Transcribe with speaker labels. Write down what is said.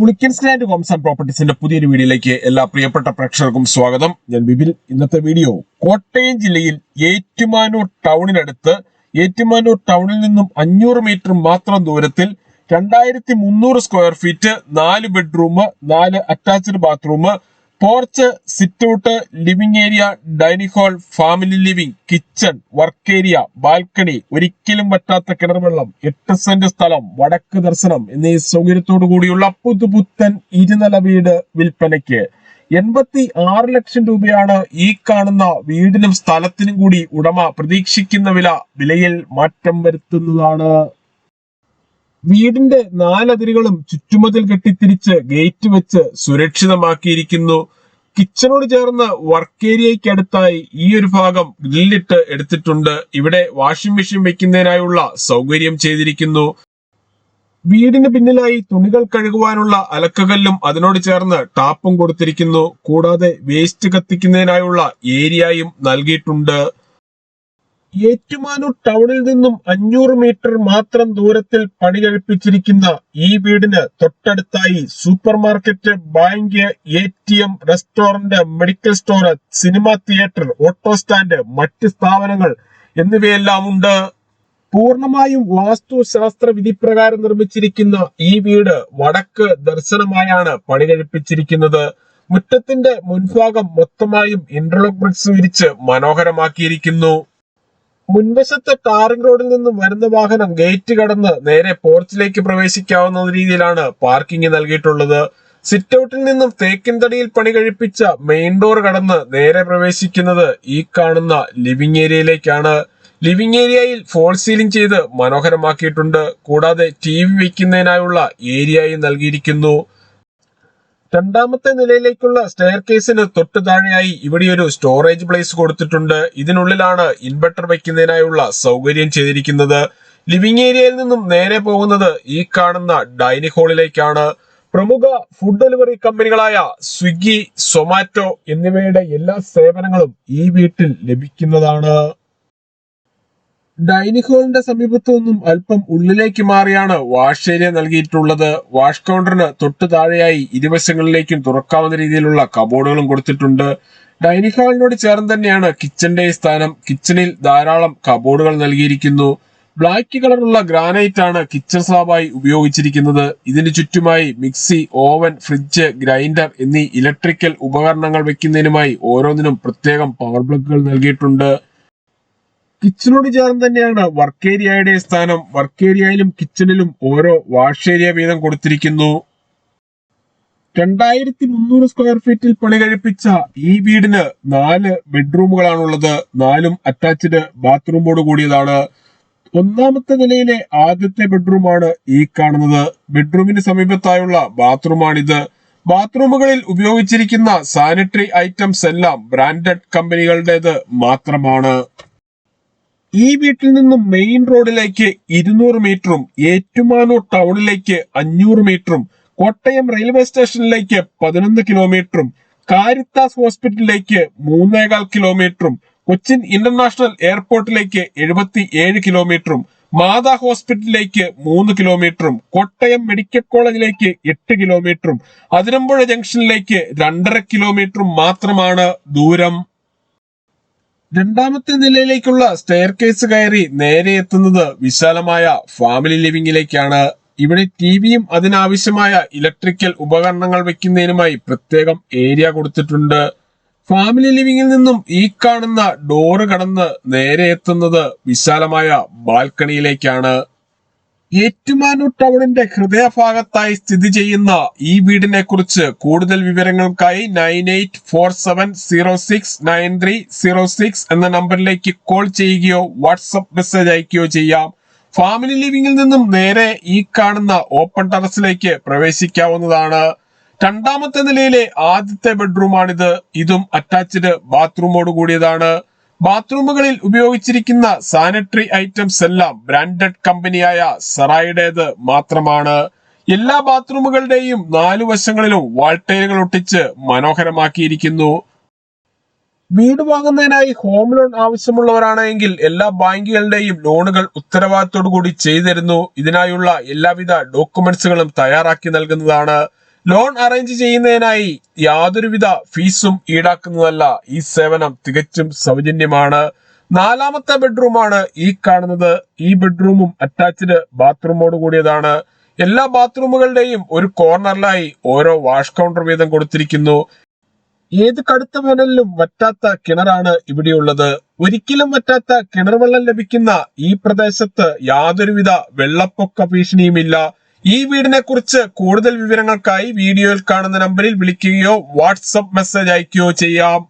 Speaker 1: Pulickan stand homes and പ്രോപ്പർട്ടീസിന്റെ പുതിയൊരു വീഡിയോയിലേക്ക് എല്ലാ പ്രിയപ്പെട്ട പ്രേക്ഷകർക്കും സ്വാഗതം. ഞാൻ ബിബിൻ ഇന്നത്തെ വീഡിയോ കോട്ടയം ജില്ലയിൽ ഏറ്റുമാനൂർ ടൗണിനടുത്ത് ഏറ്റുമാനൂർ ടൗണിൽ നിന്നും അഞ്ഞൂറ് മീറ്റർ മാത്രം ദൂരത്തിൽ രണ്ടായിരത്തി മുന്നൂറ് സ്ക്വയർ ഫീറ്റ് നാല് ബെഡ്റൂം നാല് attached bathroom porch sit out living area dining hall family living kitchen work area balcony ഒരിക്കലും പറ്റാത്ത കിണർവെള്ളം എട്ട് സെന്റ് സ്ഥലം വടക്ക് ദർശനം എന്നീ സൗകര്യത്തോടു കൂടിയുള്ള പുതുപുത്തൻ ഇരുനില വീട് വിൽപ്പനയ്ക്ക്. എൺപത്തി ആറ് ലക്ഷം രൂപയാണ് ഈ കാണുന്ന വീടിനും സ്ഥലത്തിനും കൂടി ഉടമ പ്രതീക്ഷിക്കുന്ന വില വിലയിൽ മാറ്റം വരുത്തുന്നതാണ്. വീടിന്റെ നാലതിരുകളും ചുറ്റുമതിൽ കെട്ടിത്തിരിച്ച് ഗേറ്റ് വെച്ച് സുരക്ഷിതമാക്കിയിരിക്കുന്നു. കിച്ചണോട് ചേർന്ന് വർക്ക് ഏരിയയ്ക്ക് അടുത്തായി ഈ ഒരു ഭാഗം ഗ്രില്ലിട്ട് എടുത്തിട്ടുണ്ട്. ഇവിടെ വാഷിംഗ് മെഷീൻ വെക്കുന്നതിനായുള്ള സൗകര്യം ചെയ്തിരിക്കുന്നു. വീടിന് പിന്നിലായി തുണികൾ കഴുകുവാനുള്ള അലക്കകല്ലും അതിനോട് ചേർന്ന് ടാപ്പും കൊടുത്തിരിക്കുന്നു. കൂടാതെ വേസ്റ്റ് കത്തിക്കുന്നതിനായുള്ള ഏരിയയും നൽകിയിട്ടുണ്ട്. ഏറ്റുമാനൂർ ടൗണിൽ നിന്നും അഞ്ഞൂറ് മീറ്റർ മാത്രം ദൂരത്തിൽ പണി കഴിപ്പിച്ചിരിക്കുന്ന ഈ വീടിന് തൊട്ടടുത്തായി supermarket bank A T M restaurant medical store cinema theatre auto stand മറ്റ് സ്ഥാപനങ്ങൾ എന്നിവയെല്ലാം ഉണ്ട്. പൂർണമായും വാസ്തുശാസ്ത്ര വിധിപ്രകാരം നിർമ്മിച്ചിരിക്കുന്ന ഈ വീട് വടക്ക് ദർശനമായാണ് പണി കഴിപ്പിച്ചിരിക്കുന്നത്. മുറ്റത്തിന്റെ മുൻഭാഗം മൊത്തമായും ഇന്റർലോക്ക് ബ്രിക്സ് വിരിച്ച് മനോഹരമാക്കിയിരിക്കുന്നു. മുൻവശത്തെ ടാറിംഗ് റോഡിൽ നിന്നും വരുന്ന വാഹനം ഗേറ്റ് കടന്ന് നേരെ പോർച്ചിലേക്ക് പ്രവേശിക്കാവുന്ന രീതിയിലാണ് പാർക്കിംഗ് നൽകിയിട്ടുള്ളത്. സിറ്റ് ഔട്ടിൽ നിന്നും തേക്കിൻ തടിയിൽ പണി കഴിപ്പിച്ച മെയിൻ ഡോർ കടന്ന് നേരെ പ്രവേശിക്കുന്നത് ഈ കാണുന്ന ലിവിംഗ് ഏരിയയിലേക്കാണ്. ലിവിംഗ് ഏരിയയിൽ ഫോൾ സീലിംഗ് ചെയ്ത് മനോഹരമാക്കിയിട്ടുണ്ട്. കൂടാതെ ടി വി വയ്ക്കുന്നതിനായുള്ള ഏരിയയും നൽകിയിരിക്കുന്നു. രണ്ടാമത്തെ നിലയിലേക്കുള്ള സ്റ്റെയർ കേസിന് തൊട്ട് താഴെയായി ഇവിടെ ഒരു സ്റ്റോറേജ് പ്ലേസ് കൊടുത്തിട്ടുണ്ട്. ഇതിനുള്ളിലാണ് ഇൻവെർട്ടർ വയ്ക്കുന്നതിനായുള്ള സൗകര്യം ചെയ്തിരിക്കുന്നത്. ലിവിംഗ് ഏരിയയിൽ നിന്നും നേരെ പോകുന്നത് ഈ കാണുന്ന ഡൈനിങ് ഹാളിലേക്കാണ് പ്രമുഖ ഫുഡ് ഡെലിവറി കമ്പനികളായ സ്വിഗ്ഗി സൊമാറ്റോ എന്നിവയുടെ എല്ലാ സേവനങ്ങളും ഈ വീട്ടിൽ ലഭിക്കുന്നതാണ്. ഡൈനിങ് ഹാളിന്റെ സമീപത്തുനിന്നും അല്പം ഉള്ളിലേക്ക് മാറിയാണ് വാഷ് ഏരിയ നൽകിയിട്ടുള്ളത്. വാഷ് കൗണ്ടറിന് തൊട്ടു താഴെയായി ഇരുവശങ്ങളിലേക്കും തുറക്കാവുന്ന രീതിയിലുള്ള കബോർഡുകളും കൊടുത്തിട്ടുണ്ട്. ഡൈനിങ് ഹാളിനോട് ചേർന്ന് തന്നെയാണ് കിച്ചന്റെ സ്ഥാനം. കിച്ചണിൽ ധാരാളം കബോർഡുകൾ നൽകിയിരിക്കുന്നു. ബ്ലാക്ക് കളറുള്ള ഗ്രാനൈറ്റ് ആണ് കിച്ചൺ സ്ലാബായി ഉപയോഗിച്ചിരിക്കുന്നത്. ഇതിന് ചുറ്റുമായി മിക്സി ഓവൻ ഫ്രിഡ്ജ് ഗ്രൈൻഡർ എന്നീ ഇലക്ട്രിക്കൽ ഉപകരണങ്ങൾ വെക്കുന്നതിനുമായി ഓരോന്നിനും പ്രത്യേകം പവർ പ്ലഗുകൾ നൽകിയിട്ടുണ്ട്. കിച്ചണോട് ചേർന്ന് തന്നെയാണ് വർക്ക് ഏരിയയുടെ സ്ഥാനം. വർക്ക് ഏരിയയിലും കിച്ചണിലും ഓരോ വാഷ് ഏരിയ വീതം കൊടുത്തിരിക്കുന്നു. രണ്ടായിരത്തി മുന്നൂറ് സ്ക്വയർ ഫീറ്റിൽ പണി കഴിപ്പിച്ച ഈ വീടിന് നാല് ബെഡ്റൂമുകളാണുള്ളത് നാലും അറ്റാച്ച്ഡ് ബാത്റൂമോട് കൂടിയതാണ്. ഒന്നാമത്തെ നിലയിലെ ആദ്യത്തെ ബെഡ്റൂമാണ് ഈ കാണുന്നത്. ബെഡ്റൂമിന് സമീപത്തായുള്ള ബാത്റൂമാണിത് ബാത്റൂമുകളിൽ ഉപയോഗിച്ചിരിക്കുന്ന സാനിറ്ററി ഐറ്റംസ് എല്ലാം ബ്രാൻഡഡ് കമ്പനികളുടേത് മാത്രമാണ്. ഈ വീട്ടിൽ നിന്നും മെയിൻ റോഡിലേക്ക് ഇരുന്നൂറ് മീറ്ററും ഏറ്റുമാനൂർ ടൗണിലേക്ക് അഞ്ഞൂറ് മീറ്ററും കോട്ടയം റെയിൽവേ സ്റ്റേഷനിലേക്ക് പതിനൊന്ന് കിലോമീറ്ററും കാരിത്താസ് ഹോസ്പിറ്റലിലേക്ക് മൂന്നേകാൽ കിലോമീറ്ററും കൊച്ചിൻ ഇന്റർനാഷണൽ എയർപോർട്ടിലേക്ക് എഴുപത്തി ഏഴ് കിലോമീറ്ററും മാതാ ഹോസ്പിറ്റലിലേക്ക് മൂന്ന് കിലോമീറ്ററും കോട്ടയം മെഡിക്കൽ കോളേജിലേക്ക് എട്ട് കിലോമീറ്ററും അതിരമ്പുഴ ജംഗ്ഷനിലേക്ക് രണ്ടര കിലോമീറ്ററും മാത്രമാണ് ദൂരം. രണ്ടാമത്തെ നിലയിലേക്കുള്ള സ്റ്റെയർ കേസ് കയറി നേരെ എത്തുന്നത് വിശാലമായ ഫാമിലി ലിവിംഗിലേക്കാണ് ഇവിടെ ടി വിയും അതിനാവശ്യമായ ഇലക്ട്രിക്കൽ ഉപകരണങ്ങൾ വെക്കുന്നതിനുമായി പ്രത്യേകം ഏരിയ കൊടുത്തിട്ടുണ്ട്. ഫാമിലി ലിവിംഗിൽ നിന്നും ഈ കാണുന്ന ഡോറ് കടന്ന് നേരെ എത്തുന്നത് വിശാലമായ ബാൽക്കണിയിലേക്കാണ് ഏറ്റുമാനൂർ ടൗണിന്റെ ഹൃദയഭാഗത്തായി സ്ഥിതി ചെയ്യുന്ന ഈ വീടിനെ കുറിച്ച് കൂടുതൽ വിവരങ്ങൾക്കായി nine eight four seven zero six nine three zero six എന്ന നമ്പറിലേക്ക് കോൾ ചെയ്യുകയോ വാട്സപ്പ് മെസ്സേജ് അയക്കുകയോ ചെയ്യാം. ഫാമിലി ലിവിംഗിൽ നിന്നും നേരെ ഈ കാണുന്ന ഓപ്പൺ ടെറസിലേക്ക് പ്രവേശിക്കാവുന്നതാണ്. രണ്ടാമത്തെ നിലയിലെ ആദ്യത്തെ ബെഡ്റൂമാണിത്. ഇതും അറ്റാച്ച്ഡ് ബാത്റൂമോട് കൂടിയതാണ്. ബാത്റൂമുകളിൽ ഉപയോഗിച്ചിരിക്കുന്ന സാനിറ്ററി ഐറ്റംസ് എല്ലാം ബ്രാൻഡഡ് കമ്പനിയായ സറായിയുടേത് മാത്രമാണ്. എല്ലാ ബാത്റൂമുകളുടെയും നാലു വശങ്ങളിലും വാൾട്ടൈലുകൾ ഒട്ടിച്ച് മനോഹരമാക്കിയിരിക്കുന്നു. വീട് വാങ്ങുന്നതിനായി ഹോം ലോൺ ആവശ്യമുള്ളവരാണെങ്കിൽ എല്ലാ ബാങ്കുകളുടെയും ലോണുകൾ ഉത്തരവാദിത്തോടു കൂടി ചെയ്തു തരുന്നു ഇതിനായുള്ള എല്ലാവിധ ഡോക്യുമെന്റ്സുകളും തയ്യാറാക്കി നൽകുന്നതാണ്. ലോൺ അറേഞ്ച് ചെയ്യുന്നതിനായി യാതൊരുവിധ ഫീസും ഈടാക്കുന്നതല്ല ഈ സേവനം. തികച്ചും സൗജന്യമാണ്. നാലാമത്തെ ബെഡ്റൂമാണ് ഈ കാണുന്നത്. ഈ ബെഡ്റൂമും അറ്റാച്ച്ഡ് ബാത്റൂമോട് കൂടിയതാണ്. എല്ലാ ബാത്റൂമുകളുടെയും ഒരു കോർണറിലായി ഓരോ വാഷ് കൗണ്ടർ വീതം കൊടുത്തിരിക്കുന്നു. ഏത് കടുത്ത വേനലിലും വറ്റാത്ത കിണറാണ് ഇവിടെയുള്ളത്. ഒരിക്കലും വറ്റാത്ത കിണർ വെള്ളം ലഭിക്കുന്ന ഈ പ്രദേശത്ത് യാതൊരുവിധ വെള്ളപ്പൊക്ക ഭീഷണിയുമില്ല. ഈ വീടിനെ കുറിച്ച് കൂടുതൽ വിവരങ്ങൾക്കായി വീഡിയോയിൽ കാണുന്ന നമ്പറിൽ വിളിക്കുകയോ വാട്സപ്പ് മെസ്സേജ് അയക്കുകയോ ചെയ്യാം.